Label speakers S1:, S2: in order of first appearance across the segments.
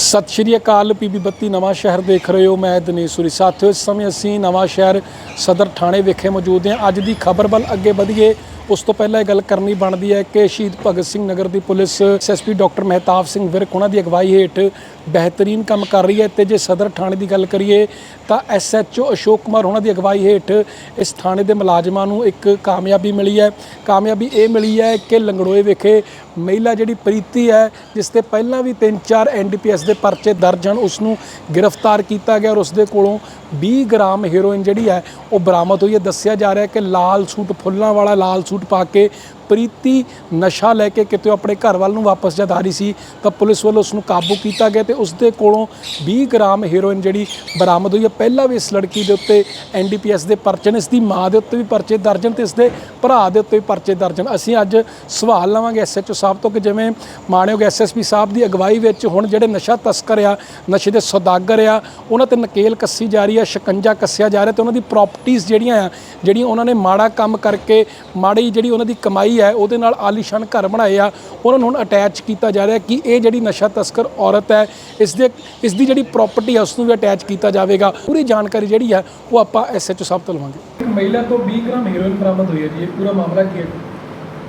S1: ਸਤਿ ਸ਼੍ਰੀ ਅਕਾਲ ਪੀਬੀ ਬੱਤੀ ਨਵਾਂ ਸ਼ਹਿਰ ਦੇਖ ਰਹੇ ਹੋ। ਮੈਂ ਦਿਨੇਸ਼ੂਰੀ ਸਾਥੀਓ, ਇਸ ਸਮੇਂ ਅਸੀਂ ਨਵਾਂ ਸ਼ਹਿਰ ਸਦਰ ਥਾਣੇ ਵਿਖੇ ਮੌਜੂਦ ਹਾਂ। ਅੱਜ ਦੀ ਖਬਰ ਵੱਲ ਅੱਗੇ ਵਧੀਏ। ਉਸ ਤੋਂ ਪਹਿਲਾਂ ਇਹ ਗੱਲ ਕਰਨੀ ਬਣਦੀ ਹੈ ਕਿ ਸ਼ਹੀਦ ਭਗਤ ਸਿੰਘ ਨਗਰ ਦੀ police SSP doctor Mehtab Singh Virk ਉਹਨਾਂ ਦੀ ਅਗਵਾਈ ਹੇਠ ਬਿਹਤਰੀਨ ਕੰਮ ਕਰ ਰਹੀ ਹੈ ਤੇ ਜੇ ਸਦਰ ਥਾਣੇ ਦੀ ਗੱਲ ਕਰੀਏ ਤਾਂ ਐਸਐਚਓ ਅਸ਼ੋਕ ਕੁਮਾਰ ਉਹਨਾਂ ਦੀ ਅਗਵਾਈ ਹੇਠ ਇਸ ਥਾਣੇ ਦੇ ਮੁਲਾਜ਼ਮਾਂ ਨੂੰ ਇੱਕ ਕਾਮਯਾਬੀ ਮਿਲੀ ਹੈ। ਕਾਮਯਾਬੀ ਇਹ ਮਿਲੀ ਹੈ ਕਿ ਲੰਗੜੋਏ ਵਿਖੇ ਮਹਿਲਾ ਜਿਹੜੀ ਪ੍ਰੀਤੀ ਹੈ, ਜਿਸ ਤੇ ਪਹਿਲਾਂ ਵੀ 3-4 ਐਨਡੀਪੀਐਸ ਦੇ ਪਰਚੇ ਦਰਜ ਹਨ, ਉਸ ਨੂੰ ਗ੍ਰਿਫਤਾਰ ਕੀਤਾ ਗਿਆ ਔਰ ਉਸ ਦੇ ਕੋਲੋਂ 20 ਗ੍ਰਾਮ ਹੈਰੋਇਨ ਜਿਹੜੀ ਹੈ, ਉਹ ਬਰਾਮਦ ਹੋਈ ਹੈ। ਦੱਸਿਆ ਜਾ ਰਿਹਾ ਹੈ ਕਿ ਲਾਲ ਸੂਟ ਫੁੱਲਾਂ ਵਾਲਾ ਲਾਲ ਸੂਟ ਪਾ ਕੇ ਪ੍ਰੀਤੀ ਨਸ਼ਾ ਲੈ ਕੇ ਕਿਤੇ ਆਪਣੇ ਘਰ ਵੱਲ ਨੂੰ ਵਾਪਸ ਜਦ ਆ ਰਹੀ ਸੀ, ਤਾਂ ਪੁਲਿਸ ਵੱਲੋਂ ਉਸ ਨੂੰ ਕਾਬੂ ਕੀਤਾ ਗਿਆ ਤੇ ਉਸ ਦੇ ਕੋਲੋਂ 20 ਗ੍ਰਾਮ ਹੈਰੋਇਨ ਜਿਹੜੀ ਬਰਾਮਦ ਹੋਈ ਹੈ। ਪਹਿਲਾਂ ਵੀ ਇਸ ਲੜਕੀ ਦੇ ਉੱਤੇ ਐਨਡੀਪੀਐਸ ਦੇ ਪਰਚੇ ਨੇ, ਇਸ ਦੀ ਮਾਂ ਦੇ ਉੱਤੇ ਵੀ ਪਰਚੇ ਦਰਜ ਹਨ ਤੇ ਇਸ ਦੇ ਭਰਾ ਦੇ ਉੱਤੇ ਵੀ ਪਰਚੇ ਦਰਜ ਹਨ ਅਸੀਂ ਅੱਜ ਸਵਾਲ ਲਵਾਂਗੇ ਐਸਐਚਓ ਸਾਹਿਬ ਤੋਂ ਕਿ ਜਿਵੇਂ ਮਾਣਯੋਗ ਐਸਐਸਪੀ ਸਾਹਿਬ ਦੀ ਅਗਵਾਈ ਵਿੱਚ ਹੁਣ ਜਿਹੜੇ ਨਸ਼ਾ ਤਸਕਰ ਆ, ਨਸ਼ੇ ਦੇ ਸੌਦਾਗਰ ਆ, ਉਹਨਾਂ ਤੇ ਨਕੇਲ ਕੱਸੀ ਜਾ ਰਹੀ ਆ, ਸ਼ਿਕੰਜਾ ਕੱਸਿਆ ਜਾ ਰਿਹਾ ਤੇ ਉਹਨਾਂ ਦੀ ਪ੍ਰਾਪਰਟੀਆਂ ਜਿਹੜੀਆਂ ਆ, ਜਿਹੜੀਆਂ ਉਹਨਾਂ ਨੇ ਮਾੜਾ ਕੰਮ ਕਰਕੇ, ਮਾੜੀ ਜਿਹੜੀ ਉਹਨਾਂ ਦੀ ਕਮਾਈ ਹੈ ਉਹਦੇ ਨਾਲ ਆਲੀਸ਼ਾਨ ਘਰ ਬਣਾਏ ਆ। ਉਹਨਾਂ ਨੂੰ ਹੁਣ ਅਟੈਚ ਕੀਤਾ ਜਾ ਰਿਹਾ ਕਿ ਇਹ ਜਿਹੜੀ ਨਸ਼ਾ ਤਸਕਰ ਔਰਤ ਹੈ ਇਸ ਦੇ ਇਸ ਦੀ ਜਿਹੜੀ ਪ੍ਰਾਪਰਟੀ ਹੈ ਉਸ ਨੂੰ ਵੀ ਅਟੈਚ ਕੀਤਾ ਜਾਵੇਗਾ। ਪੂਰੀ ਜਾਣਕਾਰੀ ਜਿਹੜੀ ਹੈ ਉਹ ਆਪਾਂ ਐਸਐਚਓ ਸਾਹਿਬ ਤੋਂ ਲਵਾਂਗੇ। ਮਹਿਲਾ ਤੋਂ 20 ਗ੍ਰਾਮ ਹੈਰੋਇਨ ਬਰਾਮਦ ਹੋਈ ਹੈ ਜੀ ਇਹ ਪੂਰਾ ਮਾਮਲਾ ਕੀ ਹੈ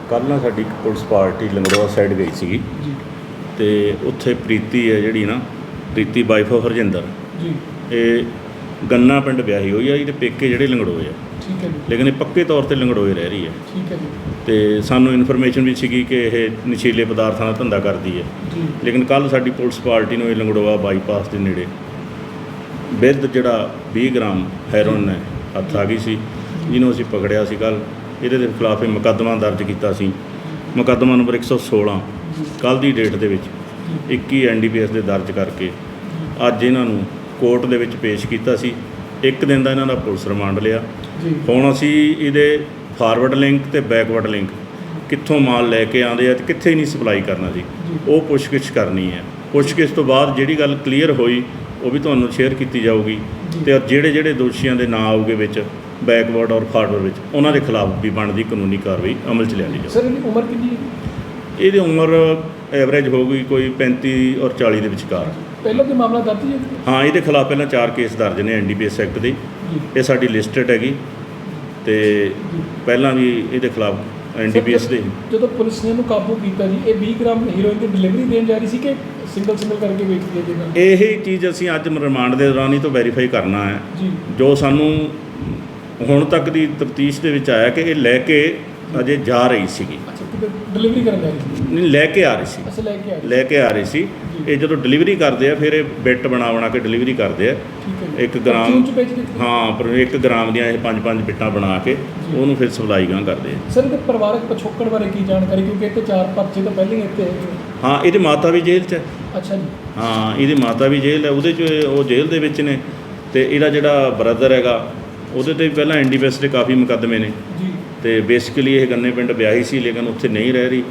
S2: ਕੱਲ੍ਹ ਨਾ ਸਾਡੀ ਇੱਕ ਪੁਲਿਸ ਪਾਰਟੀ ਲੰਗੜੋਆ ਸਾਈਡ ਗਈ ਸੀਗੀ।
S1: ਜੀ।
S2: ਤੇ ਉੱਥੇ ਪ੍ਰੀਤੀ ਹੈ ਜਿਹੜੀ ਨਾ ਪ੍ਰੀਤੀ ਵਾਈਫ ਆਫ ਹਰਜਿੰਦਰ।
S1: ਜੀ।
S2: ਇਹ ਗੰਨਾ ਪਿੰਡ ਵਿਆਹੀ ਹੋਈ ਆ ਇਹਦੇ ਪੇਕੇ ਜਿਹੜੇ ਲੰਗੜੋਏ ਆ।
S1: ਠੀਕ ਹੈ ਜੀ।
S2: ਲੇਕਿਨ ਇਹ ਪੱਕੇ ਤੌਰ ਤੇ ਲੰਗੜੋਏ ਰਹਿ ਰਹੀ ਹੈ।
S1: ਠੀਕ ਹੈ ਜੀ।
S2: ਤੇ ਸਾਨੂੰ ਇਨਫੋਰਮੇਸ਼ਨ ਵੀ ਸੀਗੀ ਕਿ ਇਹ ਨਸ਼ੀਲੇ ਪਦਾਰਥਾਂ ਦਾ ਧੰਦਾ ਕਰਦੀ ਹੈ।
S1: ਜੀ।
S2: ਲੇਕਿਨ ਕੱਲ ਸਾਡੀ ਪੁਲਿਸ ਪਾਰਟੀ ਨੂੰ ਇਹ ਲੰਗੜੋਆ ਬਾਈਪਾਸ ਦੇ ਨੇੜੇ ਬਿਰਧ ਜਿਹੜਾ 20 ਗ੍ਰਾਮ ਹੈਰੋਨ ਹੈ ਹੱਥ ਆ ਗਈ ਸੀ ਜਿਹਨੂੰ ਅਸੀਂ ਪਕੜਿਆ ਸੀ ਕੱਲ ਇਹਦੇ ਦੇ ਖਿਲਾਫ ਇਹ ਮੁਕੱਦਮਾ ਦਰਜ ਕੀਤਾ ਸੀ। ਮੁਕੱਦਮਾ ਨੰਬਰ 116 ਕੱਲ ਦੀ ਡੇਟ ਦੇ ਵਿੱਚ 21 ਐਨਡੀਪੀਐਸ ਦੇ ਦਰਜ ਕਰਕੇ ਅੱਜ ਇਹਨਾਂ ਨੂੰ ਕੋਰਟ ਦੇ ਵਿੱਚ ਪੇਸ਼ ਕੀਤਾ ਸੀ। ਇੱਕ ਦਿਨ ਦਾ ਇਹਨਾਂ ਦਾ ਪੁਲਿਸ ਰਿਮਾਂਡ ਲਿਆ।
S1: ਜੀ।
S2: ਹੁਣ ਅਸੀਂ ਇਹਦੇ ਫਾਰਵਰਡ ਲਿੰਕ ਤੇ ਬੈਕਵਰਡ ਲਿੰਕ ਕਿੱਥੋਂ ਮਾਲ ਲੈ ਕੇ ਆਉਂਦੇ ਆ ਤੇ ਕਿੱਥੇ ਨਹੀਂ ਸਪਲਾਈ ਕਰਨਾ ਜੀ। ਉਹ ਪੁੱਛਗਿੱਛ ਕਰਨੀ ਹੈ। ਪੁੱਛਗਿੱਛ ਤੋਂ ਬਾਅਦ ਜਿਹੜੀ ਗੱਲ ਕਲੀਅਰ ਹੋਈ ਉਹ ਵੀ ਤੁਹਾਨੂੰ ਸ਼ੇਅਰ ਕੀਤੀ ਜਾਊਗੀ। ਤੇ ਜਿਹੜੇ ਜਿਹੜੇ ਦੋਸ਼ੀਆਂ ਦੇ ਨਾਂ ਆਉਗੇ ਵਿੱਚ ਬੈਕਵਰਡ ਔਰ ਫਾਰਵਰਡ ਵਿੱਚ ਉਹਨਾਂ ਦੇ ਖਿਲਾਫ ਵੀ ਬਣਦੀ ਕਾਨੂੰਨੀ ਕਾਰਵਾਈ ਅਮਲ 'ਚ ਲਿਆਂਦੀ ਜਾਊ
S1: ਸਰ ਇਹਦੀ ਉਮਰ ਕਿੰਨੀ ਹੈ?
S2: ਇਹਦੀ ਉਮਰ ਐਵਰੇਜ ਹੋਊਗੀ ਕੋਈ 35 ਔਰ 40 ਦੇ ਵਿਚਕਾਰ।
S1: ਪਹਿਲਾਂ ਵੀ ਮਾਮਲਾ ਦਰਜ ਹੈ ਜੀ?
S2: ਹਾਂ ਇਹਦੇ ਖਿਲਾਫ ਪਹਿਲਾਂ ਚਾਰ ਕੇਸ ਦਰਜ ਨੇ ਐਨਡੀਪੀਐਸ ਐਕਟ ਦੇ। ਇਹ ਸਾਡੀ ਲਿਸਟਡ ਹੈਗੀ। ਤੇ ਪਹਿਲਾਂ ਵੀ ਇਹਦੇ ਖਿਲਾਫ ਐਨਡੀਪੀਐਸ ਦੇ।
S1: ਜਦੋਂ ਪੁਲਿਸ ਨੇ ਇਹਨੂੰ ਕਾਬੂ ਕੀਤਾ ਜੀ ਇਹ 20 ਗ੍ਰਾਮ ਹੀਰੋਇਨ ਦੀ ਡਿਲੀਵਰੀ ਦੇਣ ਜਾ ਰਹੀ ਸੀ ਕਿ ਸਿੰਗਲ ਸਿੰਗਲ ਕਰਕੇ ਵੇਚਦੀ ਹੈ ਜੀ ਨਾਲ
S2: ਇਹੀ ਚੀਜ਼ ਅਸੀਂ ਅੱਜ ਰਿਮਾਂਡ ਦੇ ਦੌਰਾਨ ਹੀ ਤੋਂ ਵੈਰੀਫਾਈ ਕਰਨਾ ਹੈ।
S1: ਜੋ
S2: ਸਾਨੂੰ ਹੁਣ ਤੱਕ ਦੀ ਤਫਤੀਸ਼ ਦੇ ਵਿੱਚ ਆਇਆ ਕਿ ਇਹ ਲੈ ਕੇ ਅਜੇ ਜਾ ਰਹੀ ਸੀਗੀ।
S1: ਡਿਲੀਵਰੀ ਕਰਨ ਜਾ ਰਹੀ ਸੀ?
S2: ਨਹੀਂ ਲੈ ਕੇ ਆ ਰਹੀ ਸੀ।
S1: ਅੱਛਾ ਲੈ ਕੇ ਆ ਰਹੀ
S2: ਲੈ ਕੇ ਆ ਰਹੀ ਸੀ। ਇਹ ਜਦੋਂ ਡਿਲੀਵਰੀ ਕਰਦੇ ਆ ਫਿਰ ਇਹ ਬਿੱਟ ਬਣਾ ਬਣਾ ਕੇ ਡਿਲੀਵਰੀ ਕਰਦੇ ਆ। ਇੱਕ ਗ੍ਰਾਮ ਹਾਂ ਪਰ 1 ਗ੍ਰਾਮ ਦੀਆਂ ਇਹ ਪੰਜ ਪੰਜ ਬਿੱਟਾਂ ਬਣਾ ਕੇ ਉਹਨੂੰ ਫਿਰ ਸਪਲਾਈ ਗਾਂ ਕਰਦੇ ਆ।
S1: ਸਰ ਇਹਦੇ ਪਰਿਵਾਰਕ ਪਿਛੋਕੜ ਬਾਰੇ ਕੀ ਜਾਣਕਾਰੀ? ਕਿਉਂਕਿ ਇਹ ਤੇ ਚਾਰ ਪਰਚੇ ਤਾਂ ਪਹਿਲਾਂ ਹੀ ਇੱਥੇ।
S2: ਹਾਂ ਇਹਦੀ ਮਾਤਾ ਵੀ ਜੇਲ੍ਹ 'ਚ ਹੈ।
S1: ਅੱਛਾ ਜੀ।
S2: ਹਾਂ ਇਹਦੀ ਮਾਤਾ ਵੀ ਜੇਲ੍ਹ ਹੈ। ਉਹਦੇ 'ਚ ਉਹ ਜੇਲ੍ਹ ਦੇ ਵਿੱਚ ਨੇ। ਤੇ ਇਹਦਾ ਜਿਹੜਾ ਬ੍ਰਦਰ ਹੈਗਾ ਉਹਦੇ ਤੇ ਵੀ ਪਹਿਲਾਂ ਐਨਡੀਪੀਐਸ ਦੇ ਕਾਫੀ ਮੁਕੱਦਮੇ ਨੇ।
S1: ਜੀ।
S2: ਤੇ ਬੇਸਿਕਲੀ ਇਹ ਗੰਨੇ ਪਿੰਡ ਵਿਆਹੀ ਸੀ ਲੇਕਿਨ ਉੱਥੇ ਨਹੀਂ ਰਹਿ ਰਹੀ।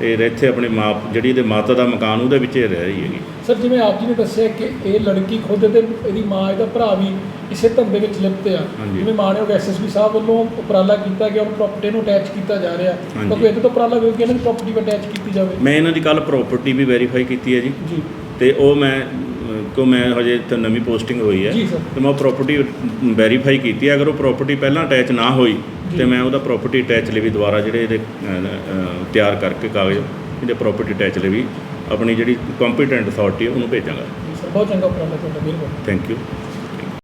S2: ਇਹ ਇੱਥੇ ਆਪਣੀ ਮਾਂ ਜਿਹੜੀ ਇਹਦੇ ਮਾਤਾ ਦਾ ਮਕਾਨ ਉਹਦੇ ਵਿੱਚ ਰਹਿ ਰਹੀ ਹੈਗੀ।
S1: ਸਰ ਜਿਵੇਂ ਆਪ ਜੀ ਨੇ ਦੱਸਿਆ ਕਿ ਇਹ ਲੜਕੀ ਖੁਦ ਤੇ ਇਹਦੀ ਮਾਂ ਇਹਦਾ ਭਰਾ ਵੀ ਇਸੇ ਧੰਦੇ ਵਿੱਚ ਲਿਪਤ ਆ। ਜਿਵੇਂ ਮਾਣਯੋਗ ਐਸਐਸਪੀ ਸਾਹਿਬ ਵੱਲੋਂ ਉਪਰਾਲਾ ਕੀਤਾ ਗਿਆ ਉਹ ਪ੍ਰਾਪਰਟੀ ਨੂੰ ਅਟੈਚ ਕੀਤਾ ਜਾ ਰਿਹਾ। ਤਾਂ ਕੋਈ ਇਹਦੇ ਤੋਂ ਉਪਰਾਲਾ ਹੋਵੇ ਕਿ ਇਹਨਾਂ ਦੀ ਪ੍ਰਾਪਰਟੀ ਵੀ ਅਟੈਚ ਕੀਤੀ ਜਾਵੇ?
S2: ਮੈਂ ਇਹਨਾਂ ਦੀ ਕੱਲ ਪ੍ਰਾਪਰਟੀ ਵੀ ਵੈਰੀਫਾਈ ਕੀਤੀ ਹੈ ਜੀ।
S1: ਜੀ।
S2: ਤੇ ਉਹ ਮੈਂ ਕੋ ਮੈਂ ਹਜੇ ਤਾਂ ਨਵੀਂ ਪੋਸਟਿੰਗ ਹੋਈ ਹੈ। ਤੇ ਮੈਂ ਪ੍ਰਾਪਰਟੀ ਵੈਰੀਫਾਈ ਕੀਤੀ ਹੈ। ਅਗਰ ਉਹ ਪ੍ਰਾਪਰਟੀ ਪਹਿਲਾਂ ਅਟੈਚ ਨਾ ਹੋਈ ਤੇ ਮੈਂ ਉਹਦਾ ਪ੍ਰਾਪਰਟੀ ਅਟੈਚ ਲਈ ਵੀ ਦੁਬਾਰਾ ਜਿਹੜੇ ਇਹਦੇ ਤਿਆਰ ਕਰਕੇ ਕਾਗਜ਼ ਇਹਦੇ ਪ੍ਰਾਪਰਟੀ ਅਟੈਚ ਲਈ ਵੀ ਆਪਣੀ ਜਿਹੜੀ ਕੰਪੀਟੈਂਟ ਅਥਾਰਟੀ ਉਹਨੂੰ ਭੇਜਾਂਗਾ।
S1: ਬਹੁਤ ਚੰਗਾ ਉਪਰਾਲਾ ਤੁਹਾਡਾ ਮਿਹਰਬਾਨੀ।
S2: Thank you